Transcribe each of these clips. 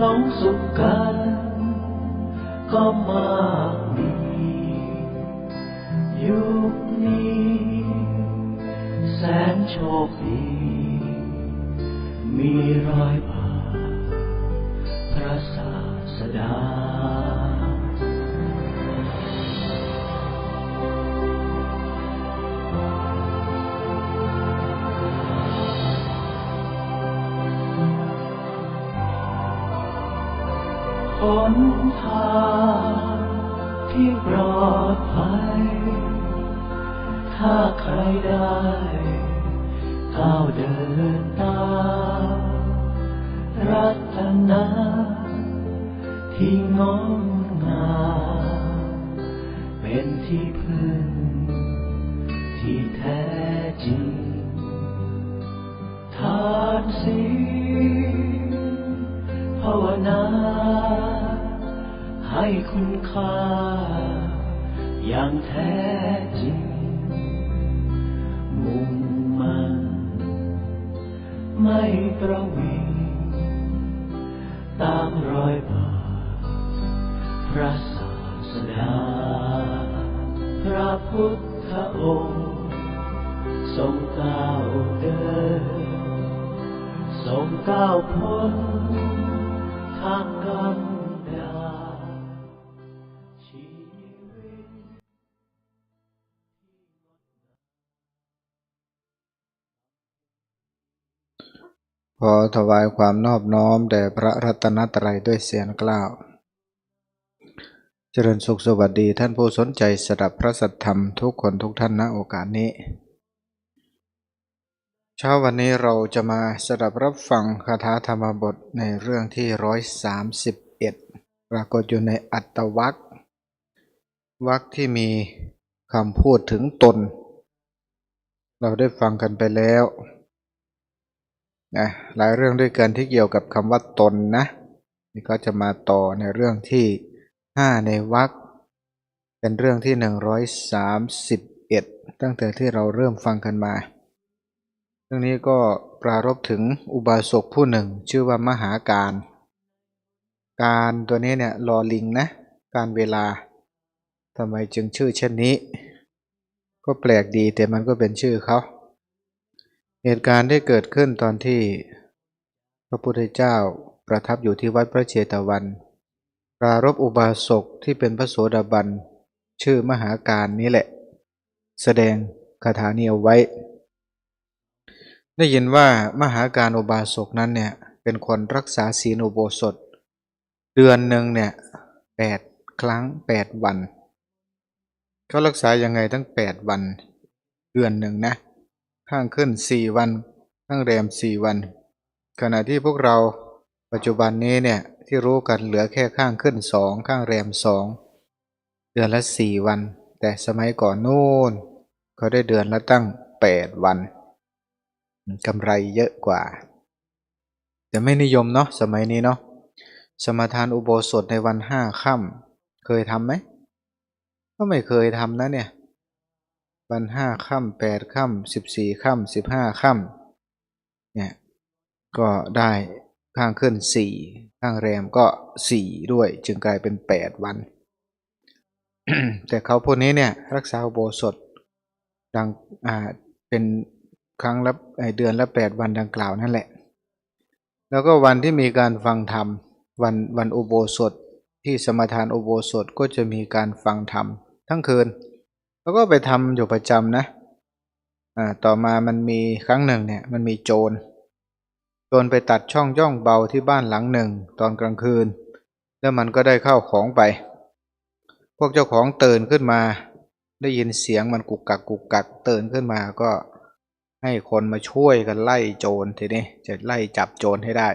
ลงสุขกัน ก็มากมียุคนี้ แสนโชคดี มีรอยบาทพระศาสดา หนทางที่ปลอดภัย ถ้าใครได้ก้าวเดินตามรัตนาที่งดงามเป็นที่พึ่ง ให้คุณค่า อย่างแท้จริง มุ่งมันไม่ประวิงตามรอยบาทพระศาสดา พระพุทธองค์ ทรงก้าวเดิน ทรงก้าวพ้นทางกัน ขอถวายความนอบน้อมแด่พระรัตนตรัยด้วยเสียงกล้าว เจริญสุขสวัสดีท่านผู้สนใจสดับพระสัทธรรมทุกคนทุกท่านณโอกาสนี้ เช้าวันนี้เราจะมาสดับรับฟังคาถาธรรมบทในเรื่องที่ร้อยสามสิบเอ็ดปรากฏอยู่ในอัตตวักวักที่มีคำพูดถึงตน เราได้ฟังกันไปแล้ว นะหลายเรื่องด้วยกันที่เกี่ยวกับคำว่าตนนะนี่ก็จะมาต่อในเรื่องที่ 5 ในวรรคเป็นเรื่องที่ 131 ตั้งแต่ที่เราเริ่มฟังกันมา เรื่องนี้ก็ปรารบถึงอุบาสกผู้หนึ่ง ชื่อว่ามหาการ การตัวนี้เนี่ยลอลิงนะการเวลาทำไมจึงชื่อเช่นนี้ ก็แปลกดีแต่มันก็เป็นชื่อเขา เหตุการณ์ได้เกิดขึ้นตอนที่พระพุทธเจ้าประทับอยู่ที่วัดพระเชตวัน ปรารบอุบาสกที่เป็นพระโสดาบัน ชื่อมหาการนี้แหละ แสดงคาถานี้เอาไว้ ได้ยินว่ามหาการอุบาสกนั้นเนี่ยเป็นคนรักษาศีลอุโบสถ เดือนหนึ่งเนี่ยแปดครั้งแปดวันเขารักษายังไงตั้งแปดวัน เดือนหนึ่งนะ ข้างขึ้นสี่วัน ข้างแรมสี่วัน ขณะที่พวกเราปัจจุบันนี้เนี่ยที่รู้กันเหลือแค่ข้างขึ้นสองข้างแรมสองเดือนละสี่วัน แต่สมัยก่อนนู่นเขาได้เดือนละตั้งแปดวันกำไรเยอะกว่า แต่ไม่นิยมเนาะสมัยนี้เนาะสมทานอุโบสถในวันห้าค่ำเคยทำไหมก็ไม่เคยทำนะเนี่ย วันห้าค่ำแปดค่ำสิบสี่ค่ำสิบห้าค่ำเนี่ยก็ได้ข้างขึ้นสี่ข้างแรมก็สี่ด้วย จึงกลายเป็นแปดวัน แต่เขาพวกนี้เนี่ยรักษาอุโบสถดังอ่าเป็นครั้งละเดือนละแปดวันดังกล่าวนั่นแหละ แล้วก็วันที่มีการฟังธรรมวันวันอุโบสถที่สมทานอุโบสถก็จะมีการฟังธรรมทั้งคืน แล้วก็ไปทำอยู่ประจำนะอ่าต่อมามันมีครั้งหนึ่งเนี่ยมันมีโจรโจรไปตัดช่องย่องเบาที่บ้านหลังหนึ่งตอนกลางคืน แล้วมันก็ได้เข้าของไป พวกเจ้าของตื่นขึ้นมา ได้ยินเสียงมันกุกกักกุกกักตื่นขึ้นมาก็ให้คนมาช่วยกันไล่โจรทีนี้จะไล่จับโจรให้ได้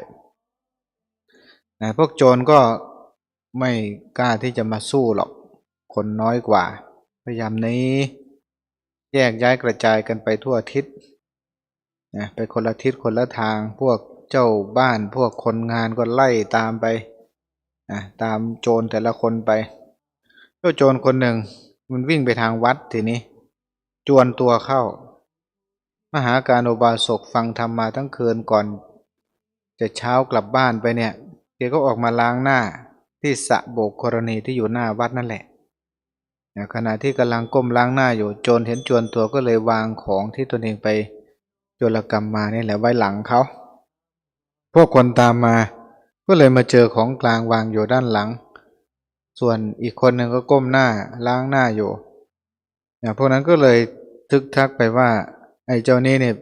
นะพวกโจรก็ไม่กล้าที่จะมาสู้หรอก คนน้อยกว่า พยายามนี้ แยกย้ายกระจายกันไปทั่วทิศนะไปคนละทิศคนละทางพวกเจ้าบ้านพวกคนงานก็ไล่ตามไปนะตามโจรแต่ละคนไป เจ้าโจรคนหนึ่ง มันวิ่งไปทางวัดทีนี้ จวนตัวเข้า มหาการโอบาสกฟังธรรมมาทั้งคืนก่อน จะเช้ากลับบ้านไปเนี่ยแกก็ออกมาล้างหน้าที่สะโบกกรณีที่อยู่หน้าวัดนั่นแหละ ขณะที่กำลังก้มล้างหน้าอยู่โจรเห็นจวนตัวก็เลยวางของที่ตนเองไปโจรกรรมมานี่แหละไว้หลังเขา พวกคนตามมาก็เลยมาเจอของกลางวางอยู่ด้านหลัง ส่วนอีกคนหนึ่งก็ก้มหน้าล้างหน้าอยู่นะพวกนั้นก็เลยทึกทักไปว่าไอ้เจ้านี่เนี่ย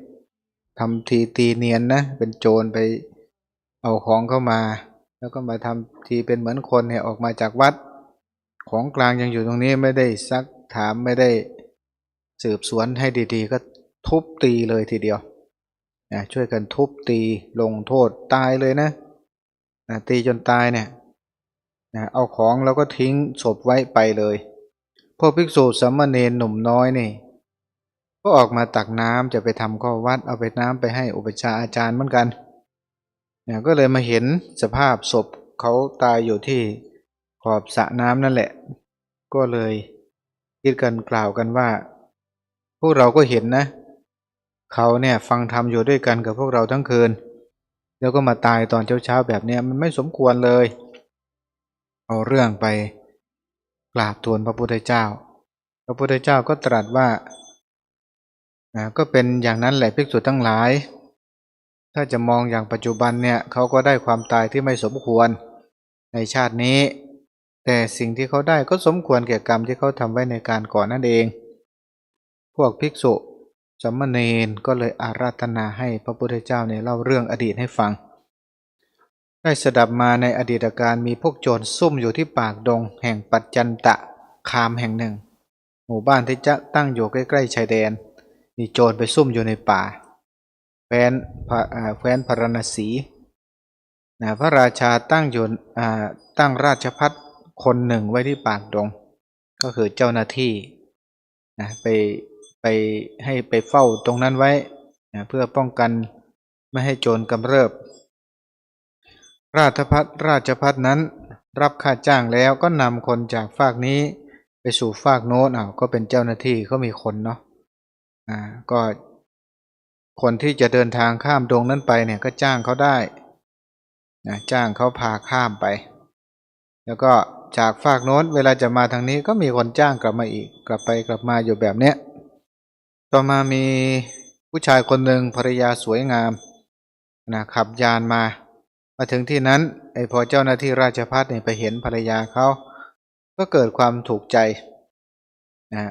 ทำทีตีเนียนนะ เป็นโจรไปเอาของเข้ามา แล้วก็มาทำทีเป็นเหมือนคนเนี่ยออกมาจากวัด ของกลางยังอยู่ตรงนี้ไม่ได้ซักถามไม่ได้สืบสวนให้ดีๆ ก็ทุบตีเลยทีเดียวนะช่วยกันทุบตีลงโทษตายเลยนะนะตีจนตายเนี่ยนะเอาของแล้วก็ทิ้งศพไว้ไปเลยพวกภิกษุสามเณรหนุ่มน้อยนี่ ก็ออกมาตักน้ำจะไปทำข้อวัดเอาไปน้ำไปให้อุปชาอาจารย์เหมือนกันเนี่ยก็เลยมาเห็นสภาพศพเขาตายอยู่ที่ ขอบสระน้ำนั่นแหละ ก็เลยคิดกันกล่าวกันว่า พวกเราก็เห็นนะ เขาเนี่ยฟังธรรมอยู่ด้วยกันกับพวกเราทั้งคืน แล้วก็มาตายตอนเช้าๆแบบเนี้ยมันไม่สมควรเลย เอาเรื่องไปกราบทูลพระพุทธเจ้า พระพุทธเจ้าก็ตรัสว่านะก็เป็นอย่างนั้นแหละภิกษุทั้งหลาย ถ้าจะมองอย่างปัจจุบันเนี่ยเขาก็ได้ความตายที่ไม่สมควรในชาตินี้ แต่สิ่งที่เขาได้ก็สมควรแก่กรรมที่เขาทำไว้ในการก่อนนั่นเอง พวกภิกษุสัมมเนนก็เลยอาราธนาให้พระพุทธเจ้าเนี่ยเล่าเรื่องอดีตให้ฟัง ได้สดับมาในอดีตการมีพวกโจรซุ่มอยู่ที่ปากดง แห่งปัจจันตะคามแห่งหนึ่ง หมู่บ้านที่จะตั้งอยู่ใกล้ๆชายแดน มีโจรไปซุ่มอยู่ในป่าแฟนแฟนพระนศีนะพระราชาตั้งอยู่ตั้งราชพัฒ คนหนึ่งไว้ที่ปากดง ก็คือเจ้าหน้าที่นะไปไปให้ไปเฝ้าตรงนั้นไว้นะเพื่อป้องกันไม่ให้โจรกำเริบ ราชพัฒราชพัฒนั้นรับค่าจ้างแล้วก็นำคนจากฝากนี้ไปสู่ฝากโน้นอ้าวก็เป็นเจ้าหน้าที่เขามีคนเนาะอ่าก็คนที่จะเดินทางข้ามดงนั้นไปเนี่ยก็จ้างเขาได้นะจ้างเขาพาข้ามไป แล้วก็ จากฝากโน้นเวลาจะมาทางนี้ก็มีคนจ้างกลับมาอีก กลับไปกลับมาอยู่แบบเนี้ยต่อมามีผู้ชายคนหนึ่งภรรยาสวยงามนะขับยานมา มาถึงที่นั้นไอ้พอเจ้าหน้าที่ราชพัฒน์เนี่ยไปเห็นภรรยาเขาก็เกิดความถูกใจนะ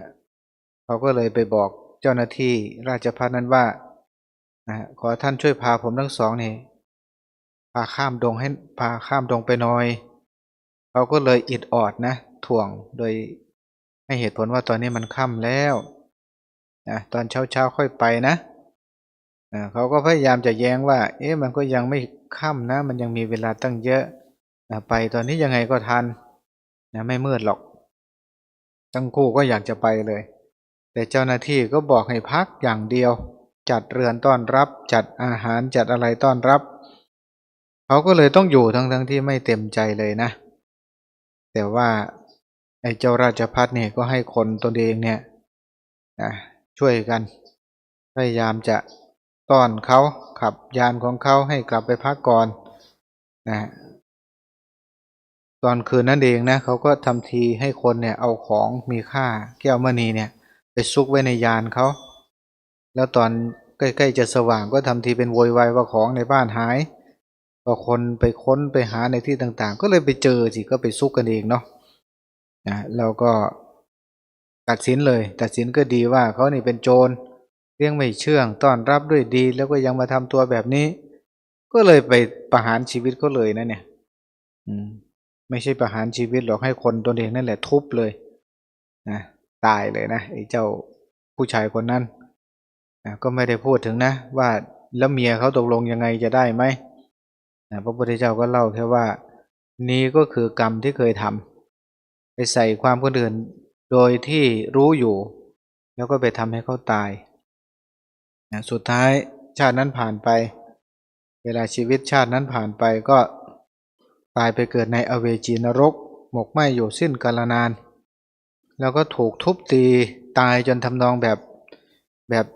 เขาก็เลยไปบอกเจ้าหน้าที่ราชพัฒนั้นว่านะขอท่านช่วยพาผมทั้งสองนี่พาข้ามดงให้พาข้ามดงไปหน่อย เขาก็เลยอิดออดนะถ่วงโดยให้เหตุผลว่าตอนนี้มันค่ำแล้วนะตอนเช้าเช้าค่อยไปนะนะเขาก็พยายามจะแย้งว่า เอ๊ะมันก็ยังไม่ค่ำนะ มันยังมีเวลาตั้งเยอะนะไปตอนนี้ยังไงก็ทันนะไม่มืดหรอก ทั้งคู่ก็อยากจะไปเลย แต่เจ้าหน้าที่ก็บอกให้พักอย่างเดียว จัดเรือนต้อนรับ จัดอาหารจัดอะไรต้อนรับ เขาก็เลยต้องอยู่ทั้งทั้งที่ไม่เต็มใจเลยนะ แต่ว่าไอ้เจ้าราชพัฒเนี่ยก็ให้คนตนเองเนี่ยนะช่วยกัน พยายามจะต้อนเขาขับยานของเขาให้กลับไปพักก่อนนะตอนคืนนั่นเองนะเขาก็ทำทีให้คนเนี่ยเอาของมีค่าแก้วมณีเนี่ย ไปซุกไว้ในยานเขาแล้วตอนใกล้ๆจะสว่างก็ทำทีเป็นโวยวายว่าของในบ้านหาย พอคนไปค้นไปหาในที่ต่างๆ ก็เลยไปเจอสิก็ไปซุกกันเองเนาะนะแล้วก็ตัดสินเลย ตัดสินก็ดีว่าเขานี่เป็นโจรเลี้ยงไม่เชื่องต้อนรับด้วยดีแล้วก็ยังมาทำตัวแบบนี้ ก็เลยไปประหารชีวิตเขาเลยนะเนี่ย อืม ไม่ใช่ประหารชีวิตหรอกให้คนตนเองนั่นแหละทุบเลยนะตายเลยนะไอ้เจ้าผู้ชายคนนั้นนะก็ไม่ได้พูดถึงนะ ว่าแล้วเมียเขาตกลงยังไงจะได้ไหม นะพระพุทธเจ้าก็เล่าแค่ว่า นี้ก็คือกรรมที่เคยทำไปใส่ความคนอื่นโดยที่รู้อยู่ แล้วก็ไปทำให้เขาตายนะสุดท้ายชาตินั้นผ่านไป เวลาชีวิตชาตินั้นผ่านไปก็ตายไปเกิดในอเวจีนรก หมกไหมอยู่สิ้นกาลนาน แล้วก็ถูกทุบตีตายจนทำนองแบบแบบ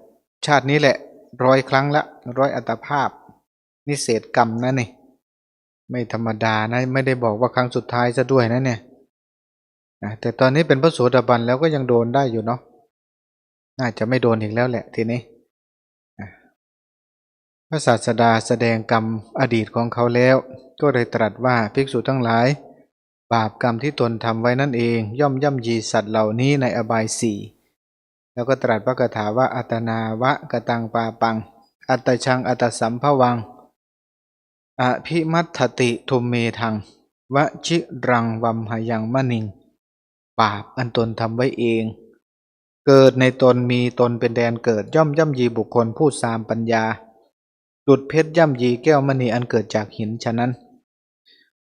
ชาตินี้แหละร้อยครั้งละร้อยอัตภาพ นิเศษกรรมนะนี่ ไม่ธรรมดานะไม่ได้บอกว่าครั้งสุดท้ายซะด้วยนะเนี่ยนะแต่ตอนนี้เป็นพระโสดาบันแล้วก็ยังโดนได้อยู่เนาะน่าจะไม่โดนอีกแล้วแหละทีนี้นะพระศาสดาแสดงกรรมอดีตของเขาแล้ว ก็เลยตรัสว่าภิกษุทั้งหลาย บาปกรรมที่ตนทำไว้นั่นเอง ย่อมย่ำยีสัตว์เหล่านี้ในอบายสี่แล้วก็ตรัสพระคาถาว่าอัตนาวะกตังปาปัง อัตชังอัตสัมภวัง อภิมัตติทุมเมทังวชิรังวัมหยังมะนิง บาปอันตนทำไว้เอง เกิดในตนมีตนเป็นแดนเกิดย่อมย่ำยีบุคคลผู้สามปัญญา ดุดเพชรย่ำยีแก้วมณีอันเกิดจากหินฉะนั้น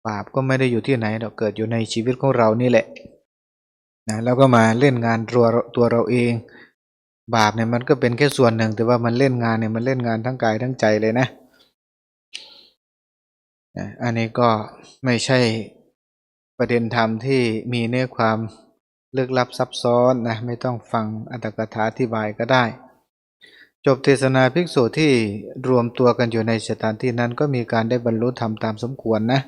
บาปก็ไม่ได้อยู่ที่ไหนเราเกิดอยู่ในชีวิตของเรานี่แหละนะแล้วก็มาเล่นงานตัวตัวเราเอง บาปเนี่ยมันก็เป็นแค่ส่วนหนึ่ง แต่ว่ามันเล่นงานเนี่ยมันเล่นงานทั้งกายทั้งใจเลยนะนะ อันนี้ก็ไม่ใช่ประเด็นธรรมที่มีเนื้อความลึกลับซับซ้อนนะไม่ต้องฟังอัตถกถาอธิบายก็ได้ จบเทศนาภิกษุที่รวมตัวกันอยู่ในสถานที่นั้นก็มีการได้บรรลุธรรมตามสมควรนะ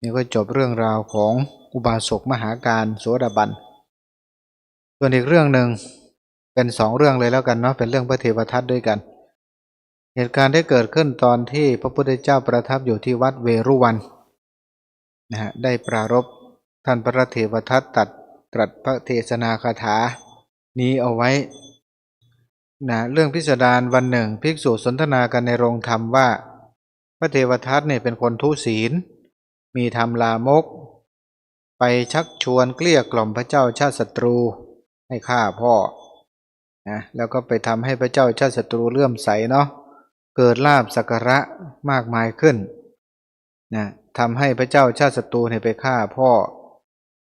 นี่ก็จบเรื่องราวของอุบาสกมหาการโสดาบันส่วนอีกเรื่องหนึ่งเป็นสองเรื่องเลยแล้วกันเนาะเป็นเรื่องพระเทวทัตด้วยกัน เหตุการณ์ได้เกิดขึ้นตอนที่พระพุทธเจ้าประทับอยู่ที่วัดเวรุวันนะฮะได้ปรารบท่านพระเทวทัตตัดตรัสพระเทศนาคาถา นี้เอาไว้นะเรื่องพิสดารวันหนึ่งภิกษุสนทนากันในโรงธรรมว่า พระเทวทัตเนี่ยเป็นคนทุศีล มีธรรมลามก ไปชักชวนเกลี้ยกล่อมพระเจ้าชาติศัตรูให้ฆ่าพ่อนะแล้วก็ไปทำให้พระเจ้าชาติศัตรูเลื่อมใสเนาะ เกิดลาบสักการะมากมายขึ้นนะทำให้พระเจ้าชาติศัตรูเนี่ยไปฆ่าพ่อ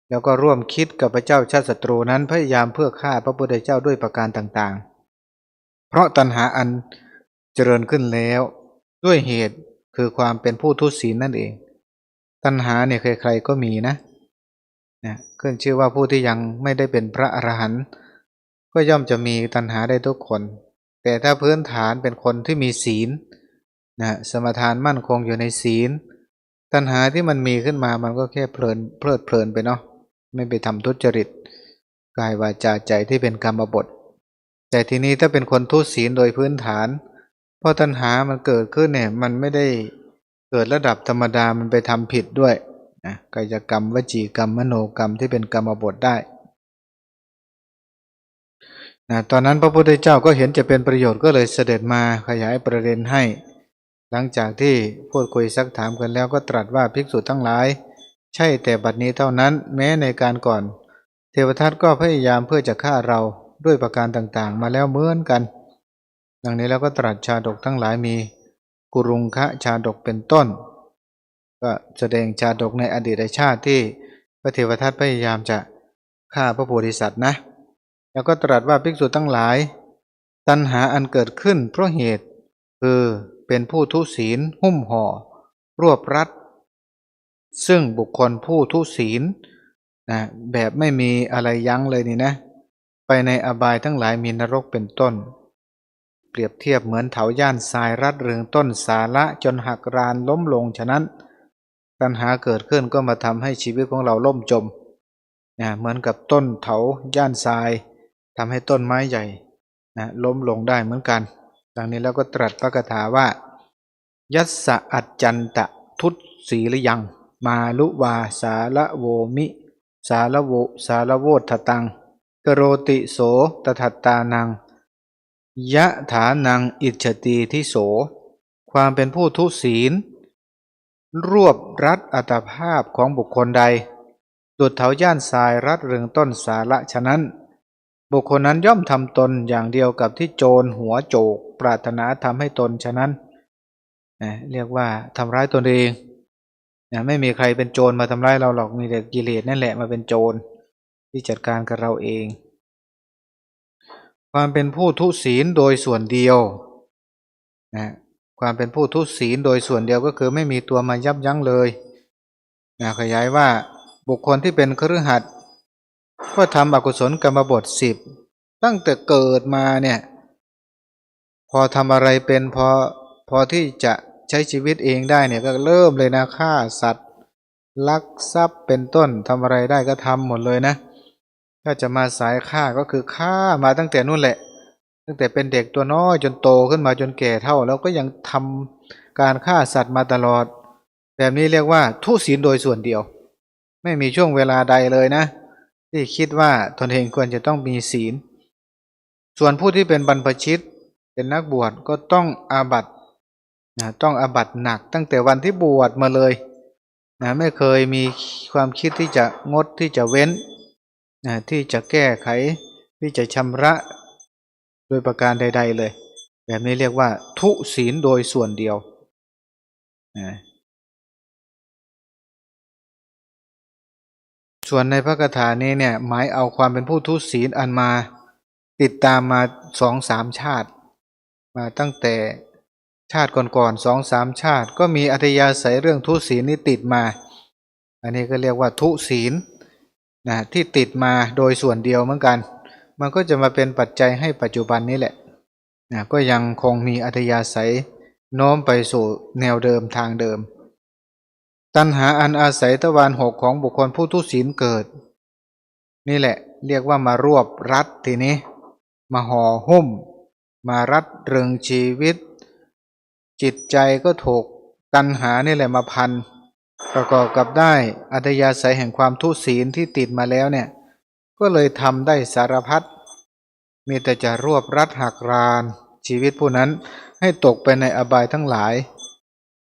แล้วก็ร่วมคิดกับพระเจ้าชาติศัตรูนั้นพยายามเพื่อฆ่าพระพุทธเจ้าด้วยประการต่างๆ เพราะตัณหาอันเจริญขึ้นแล้ว ด้วยเหตุคือความเป็นผู้ทุศีลนั่นเอง ตัณหาเนี่ยใครๆก็มีนะนะขึ้นชื่อว่าผู้ที่ยังไม่ได้เป็นพระอรหันต์ก็ย่อมจะมีตัณหาได้ทุกคน แต่ถ้าพื้นฐานเป็นคนที่มีศีลนะสมทานมั่นคงอยู่ในศีล ตัณหาที่มันมีขึ้นมามันก็แค่เพลินเพลิดเพลินไปเนาะไม่ไปทำทุจริตกายวาจาใจที่เป็นกรรมบท แต่ทีนี้ถ้าเป็นคนทุศีลโดยพื้นฐานพราะตัณหามันเกิดขึ้นเนี่ยมันไม่ได้เกิดระดับธรรมดามันไปทำผิดด้วยนะกายกรรมวจีกรรมมโนกรรมที่เป็นกรรมบทได้ นะตอนนั้นพระพุทธเจ้าก็เห็นจะเป็นประโยชน์ก็เลยเสด็จมาขยายประเด็นให้ หลังจากที่พูดคุยซักถามกันแล้วก็ตรัสว่าภิกษุทั้งหลาย ใช่แต่บัดนี้เท่านั้นแม้ในการก่อน เทวทัตก็พยายามเพื่อจะฆ่าเราด้วยประการต่างๆ มาแล้วเหมือนกัน ดังนี้แล้วก็ตรัสชาดกทั้งหลายมีกุรุงคะชาดกเป็นต้น ก็แสดงชาดกในอดีตชาติที่พระเทวทัตพยายามจะฆ่าพระโพธิสัตว์นะ แล้วก็ตรัสว่าภิกษุทั้งหลาย ตัณหาอันเกิดขึ้นเพราะเหตุ คือเป็นผู้ทุศีล หุ้มห่อ รวบรัด ซึ่งบุคคลผู้ทุศีลนะแบบไม่มีอะไรยั้งเลยนี่นะ ไปในอบายทั้งหลายมีนรกเป็นต้น เปรียบเทียบเหมือนเถาย่านทรายรัดเรืองต้นสาระจนหักรานล้มลงฉะนั้น ตัณหาเกิดขึ้นก็มาทำให้ชีวิตของเราล่มจมนะเหมือนกับต้นเถาย่านทราย ทำให้ต้นไม้ใหญ่นะล้มลงได้เหมือนกัน ดังนี้แล้วก็ตรัสพระคาถาว่า ยัสสะอัจจันตะทุตสีลยัง มาลุวาสาละโวมิ สาละโวสาละโวทตังกโรติโสตถัตตานัง ยะถานังอิจตีทิโส ความเป็นผู้ทุศีล รวบรัดอัตภาพของบุคคลใด ดุดเถาย่านทรายรัดเรืองต้นสาระฉะนั้น บุคคลนั้นย่อมทำตนอย่างเดียวกับที่โจรหัวโจก ปรารถนาทำให้ตนฉะนั้นนะเรียกว่าทำร้ายตนเองนะไม่มีใครเป็นโจรมาทำร้ายเราหรอกมีแต่กิเลสนั่นแหละมาเป็นโจรที่จัดการกับเราเอง ความเป็นผู้ทุศีลโดยส่วนเดียวนะความเป็นผู้ทุศีลโดยส่วนเดียวก็คือไม่มีตัวมายับยั้งเลยนะขยายว่าบุคคลที่เป็นครือขัด ก็ทำอกุศลกรรมบทสิบตั้งแต่เกิดมาเนี่ย พอทำอะไรเป็นพอพอที่จะใช้ชีวิตเองได้เนี่ยก็เริ่มเลยนะฆ่าสัตว์ ลักทรัพย์เป็นต้นทำอะไรได้ก็ทำหมดเลยนะถ้าจะมาสายฆ่าก็คือฆ่ามาตั้งแต่นู่นแหละ ตั้งแต่เป็นเด็กตัวน้อยจนโตขึ้นมาจนแก่เท่า แล้วก็ยังทำการฆ่าสัตว์มาตลอด แบบนี้เรียกว่าทุศีลโดยส่วนเดียว ไม่มีช่วงเวลาใดเลยนะ ที่คิดว่าตนเองควรจะต้องมีศีล ส่วนผู้ที่เป็นบรรพชิตเป็นนักบวชก็ต้องอาบัตนะต้องอาบัตหนักตั้งแต่วันที่บวชมาเลยนะไม่เคยมีความคิดที่จะงดที่จะเว้นนะที่จะแก้ไขที่จะชำระโดยประการใด ๆ เลย แบบนี้เรียกว่าทุศีลโดยส่วนเดียวนะ ส่วนในพระคาถานี้เนี่ยหมายเอาความเป็นผู้ทุศีลอันมาติดตามมาสองสามชาติ มาตั้งแต่ชาติก่อนๆสองสามชาติ ก็มีอัธยาศัยเรื่องทุศีลนี้ติดมา อันนี้ก็เรียกว่าทุศีลนะที่ติดมาโดยส่วนเดียวเหมือนกัน มันก็จะมาเป็นปัจจัยให้ปัจจุบันนี้แหละนะก็ยังคงมีอัธยาศัยโน้มไปสู่แนวเดิมทางเดิม ตัณหาอันอาศัยตะวันหกของบุคคลผู้ทุศีลเกิด นี่แหละ เรียกว่ามารวบรัดทีนี้ มาห่อหุ้ม มารัดเริงชีวิต จิตใจก็ถูกตัณหานี่แหละมาพัน ประกอบกับได้อัธยาศัยแห่งความทุศีลที่ติดมาแล้วเนี่ย ก็เลยทำได้สารพัดมีแต่จะรวบรัดหักรานชีวิตผู้นั้นให้ตกไปในอบายทั้งหลาย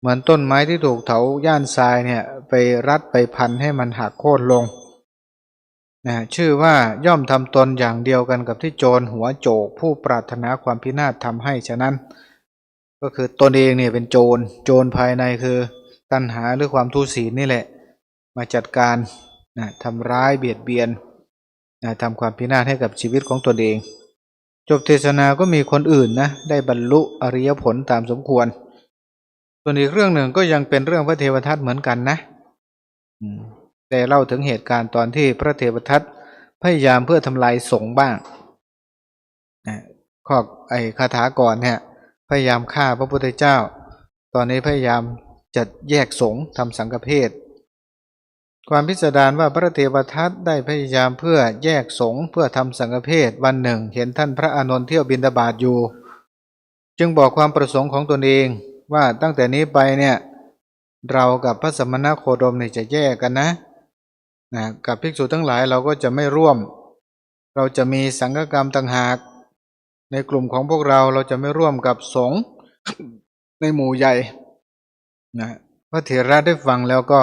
เหมือนต้นไม้ที่ถูกเถาย่านทรายเนี่ยไปรัดไปพันให้มันหักโค่นลงนะชื่อว่าย่อมทำตนอย่างเดียวกันกับที่โจรหัวโจกผู้ปรารถนาความพินาศทำให้ฉะนั้น ก็คือตนเองเนี่ยเป็นโจรโจรภายในคือตัณหาหรือความทุศีลนี่แหละ มาจัดการนะทำร้ายเบียดเบียนนะทำความพินาศให้กับชีวิตของตนเอง จบเทศนาก็มีคนอื่นนะได้บรรลุอริยผลตามสมควร ส่วนอีกเรื่องหนึ่งก็ยังเป็นเรื่องพระเทวทัตเหมือนกันนะแต่เล่าถึงเหตุการณ์ตอนที่พระเทวทัตพยายามเพื่อทำลายสงฆ์บ้างข้อไอ้คาถาก่อนเนี่ยพยายามฆ่าพระพุทธเจ้า ตอนนี้พยายามจัดแยกสงฆ์ทำสังฆเพศ ความพิสดารว่าพระเทวทัตได้พยายามเพื่อแยกสงฆ์เพื่อทำสังฆเพศวันหนึ่ง เห็นท่านพระอานนท์เที่ยวบินตาบาตอยู่ จึงบอกความประสงค์ของตนเอง ว่าตั้งแต่นี้ไปเนี่ยเรากับพระสมณโคดมเนี่ยจะแยกกันนะนะกับภิกษุทั้งหลายเราก็จะไม่ร่วม เราจะมีสังฆกรรมต่างหาก ในกลุ่มของพวกเราเราจะไม่ร่วมกับสงฆ์ในหมู่ใหญ่นะพระเถระได้ฟังแล้วก็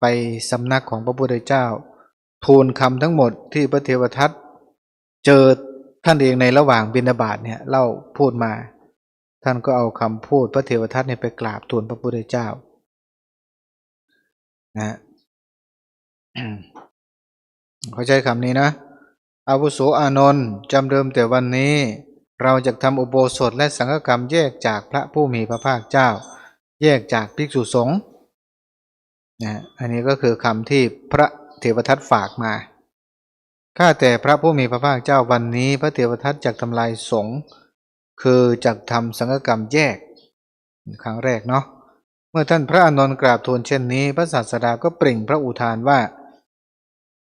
ไปสำนักของพระพุทธเจ้า ทูลคำทั้งหมดที่พระเทวทัตเจอท่านเองในระหว่างบิณฑบาตเนี่ยเล่าพูดมา ท่านก็เอาคำพูดพระเทวทัตเนี่ยไปกราบทูลพระพุทธเจ้านะเขาใช้คำนี้นะอาวุโสอานนท์จำเดิมแต่วันนี้ เราจะทำอุโบสถและสังฆกรรมแยกจากพระผู้มีพระภาคเจ้า แยกจากภิกษุสงฆ์นะอันนี้ก็คือคำที่พระเทวทัตฝากมาข้าแต่พระผู้มีพระภาคเจ้าวันนี้ พระเทวทัตจักทำลายสงฆ์ คือจักทำสังฆกรรมแยก ครั้งแรกเนาะเมื่อท่านพระอานนท์กราบทูลเช่นนี้ พระศาสดาก็เปล่งพระอุทานว่า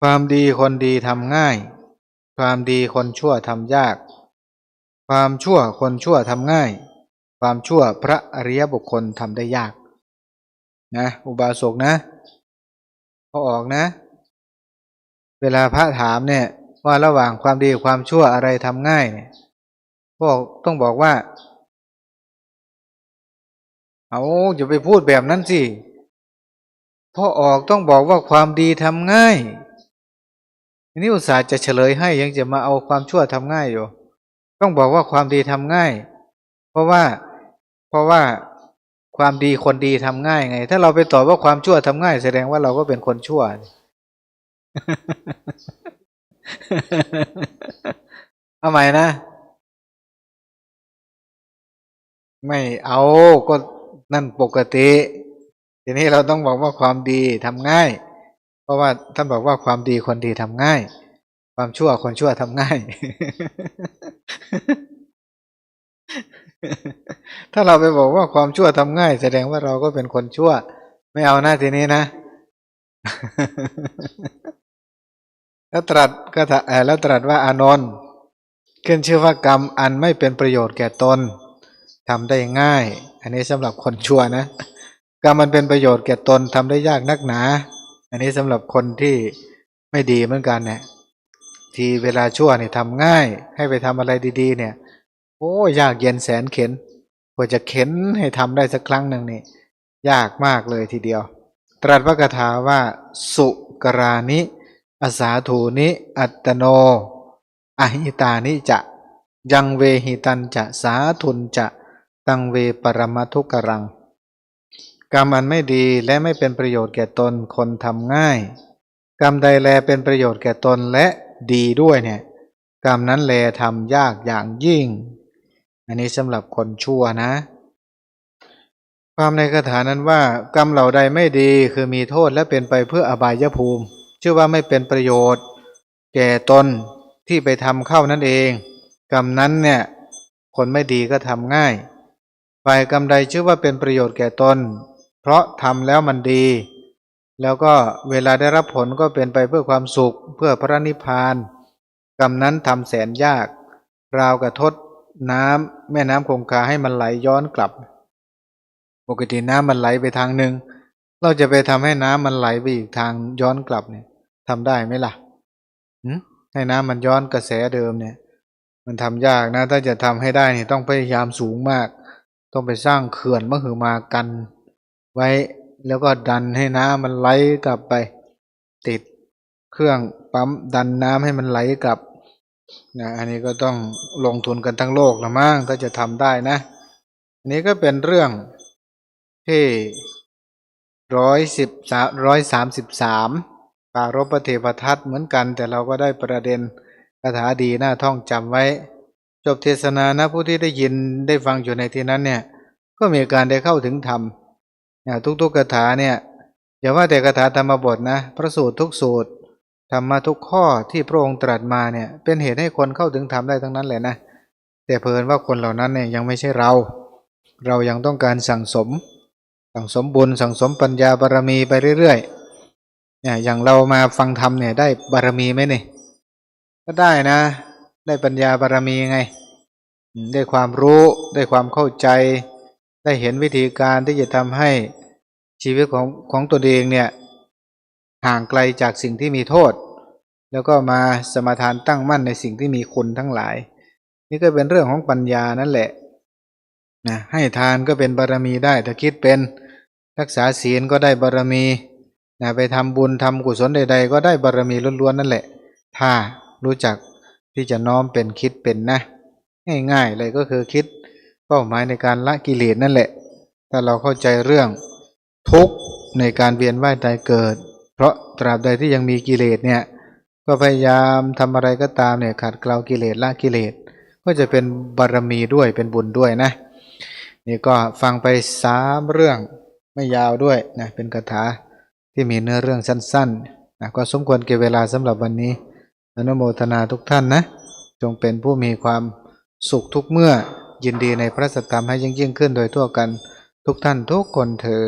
ความดีคนดีทำง่าย ความดีคนชั่วทำยาก ความชั่วคนชั่วทำง่าย ความชั่วพระอริยบุคคลทำได้ยากนะอุบาสกนะพอออกนะ เวลาพระถามเนี่ยว่าระหว่างความดีความชั่วอะไรทำง่ายเนี่ย พวกต้องบอกว่า เอาอย่าไปพูดแบบนั้นสิพอออกต้องบอกว่าความดีทำง่ายอันนี้อุตส่าห์จะเฉลยให้ยังจะมาเอาความชั่วทำง่ายอยู่ ต้องบอกว่าความดีทำง่าย เพราะว่า เพราะว่าความดีคนดีทำง่ายไง ถ้าเราไปตอบว่าความชั่วทำง่าย แสดงว่าเราก็เป็นคนชั่วเอาใหม่นะ ไม่เอาก็นั่นปกติ ทีนี้เราต้องบอกว่าความดีทำง่าย เพราะว่าท่านบอกว่าความดีคนดีทำง่าย ความชั่วคนชั่วทำง่าย ถ้าเราไปบอกว่าความชั่วทำง่าย แสดงว่าเราก็เป็นคนชั่ว ไม่เอาหน้าทีนี้นะแล้วตรัสก็ถาเอ่อแล้วตรัสว่าอานนท์ขึ้นชื่อว่ากรรมอันไม่เป็นประโยชน์แก่ตน ทำได้ง่าย อันนี้สำหรับคนชั่วนะกรรมมันเป็นประโยชน์แก่ตนทำได้ยากนักหนา อันนี้สำหรับคนที่ไม่ดีเหมือนกันเนี่ยทีเวลาชั่วเนี่ยทำง่าย ให้ไปทำอะไรดีๆ เนี่ย โอ้ยากเย็นแสนเข็นกว่าจะเข็นให้ทำได้สักครั้งหนึ่งนี่ยากมากเลยทีเดียว ตรัสพระคาถาว่า สุกรานิอาสาถูนิ อัตโนอหิตานิจะ ยังเวหิตันจะสาทุนจะ ตังเวปรมทุกกรัง กรรมอันไม่ดีและไม่เป็นประโยชน์แก่ตนคนทำง่าย กรรมใดแลเป็นประโยชน์แก่ตนและดีด้วยเนี่ย กรรมนั้นแลทำยากอย่างยิ่ง อันนี้สำหรับคนชั่วนะ ความในคาถานั้นว่ากรรมเหล่าใดไม่ดีคือมีโทษและเป็นไปเพื่ออบายภูมิ ชื่อว่าไม่เป็นประโยชน์ แก่ตนที่ไปทำเข้านั่นเอง กรรมนั้นเนี่ยคนไม่ดีก็ทำง่าย ฝ่ายกรรมใดชื่อว่าเป็นประโยชน์แก่ตน เพราะทำแล้วมันดี แล้วก็เวลาได้รับผลก็เป็นไปเพื่อความสุข เพื่อพระนิพพาน กรรมนั้นทำแสนยาก ราวกับทดน้ำแม่น้ำคงคาให้มันไหลย้อนกลับ ปกติน้ำมันไหลไปทางหนึ่ง เราจะไปทำให้น้ำมันไหลไปอีกทางย้อนกลับเนี่ยทำได้ไหมล่ะให้น้ำมันย้อนกระแสเดิมเนี่ย มันทำยากนะ ถ้าจะทำให้ได้เนี่ยต้องพยายามสูงมาก ต้องไปสร้างเขื่อนมหึมากันไว้ แล้วก็ดันให้น้ำมันไหลกลับไป ติดเครื่องปั๊มดันน้ำให้มันไหลกลับนะอันนี้ก็ต้องลงทุนกันทั้งโลกละมั้งถ้าจะทำได้นะอันนี้ก็เป็นเรื่องที่ร้อยสิบสามร้อยสามสิบสามปารบเทพทัตเหมือนกัน แต่เราก็ได้ประเด็นคาถาดีน่าท่องจำไว้ จบเทศนานะผู้ที่ได้ยินได้ฟังอยู่ในที่นั้นเนี่ย ก็มีการได้เข้าถึงธรรมนะทุกๆคาถาเนี่ยอย่าว่าแต่คาถาธรรมบทนะพระสูตรทุกสูตรธรรมาทุกข้อที่พระองค์ตรัสมาเนี่ยเป็นเหตุให้คนเข้าถึงธรรมได้ทั้งนั้นแหละนะแต่เพลินว่าคนเหล่านั้นเนี่ยยังไม่ใช่เรา เรายังต้องการสั่งสม สั่งสมบุญสั่งสมปัญญาบารมีไปเรื่อยๆเนี่ยอย่างเรามาฟังธรรมเนี่ยได้บารมีไหมเนี่ยก็ได้นะ ได้ปัญญาบารมีไง ได้ความรู้ได้ความเข้าใจ ได้เห็นวิธีการที่จะทำให้ชีวิตของของตัวเองเนี่ยห่างไกลจากสิ่งที่มีโทษ แล้วก็มาสมาทานตั้งมั่นในสิ่งที่มีคุณทั้งหลาย นี่ก็เป็นเรื่องของปัญญานั่นแหละนะให้ทานก็เป็นบารมีได้ถ้าคิดเป็นรักษาศีลก็ได้บารมีนะไปทำบุญทำกุศลใด ๆ ก็ได้บารมีล้วนๆนั่นแหละ ถ้ารู้จัก ที่จะน้อมเป็นคิดเป็นนะ ง่ายๆเลยก็คือคิดเป้าหมายในการละกิเลสนั่นแหละ ถ้าเราเข้าใจเรื่องทุกข์ในการเวียนว่ายตายเกิด เพราะตราบใดที่ยังมีกิเลสเนี่ยก็พยายามทำอะไรก็ตามเนี่ยขัดเกลากิเลสละกิเลสก็จะเป็นบารมีด้วยเป็นบุญด้วยนะนี่ก็ฟังไปสามเรื่องไม่ยาวด้วยนะเป็นคาถาที่มีเนื้อเรื่องสั้นๆนะก็สมควรเก็บเวลาสำหรับวันนี้ อนุโมทนาทุกท่านนะ จงเป็นผู้มีความสุขทุกเมื่อยินดีในพระสัตธรรมให้ยิ่งยิ่งขึ้นโดยทั่วกันทุกท่านทุกคนเธอ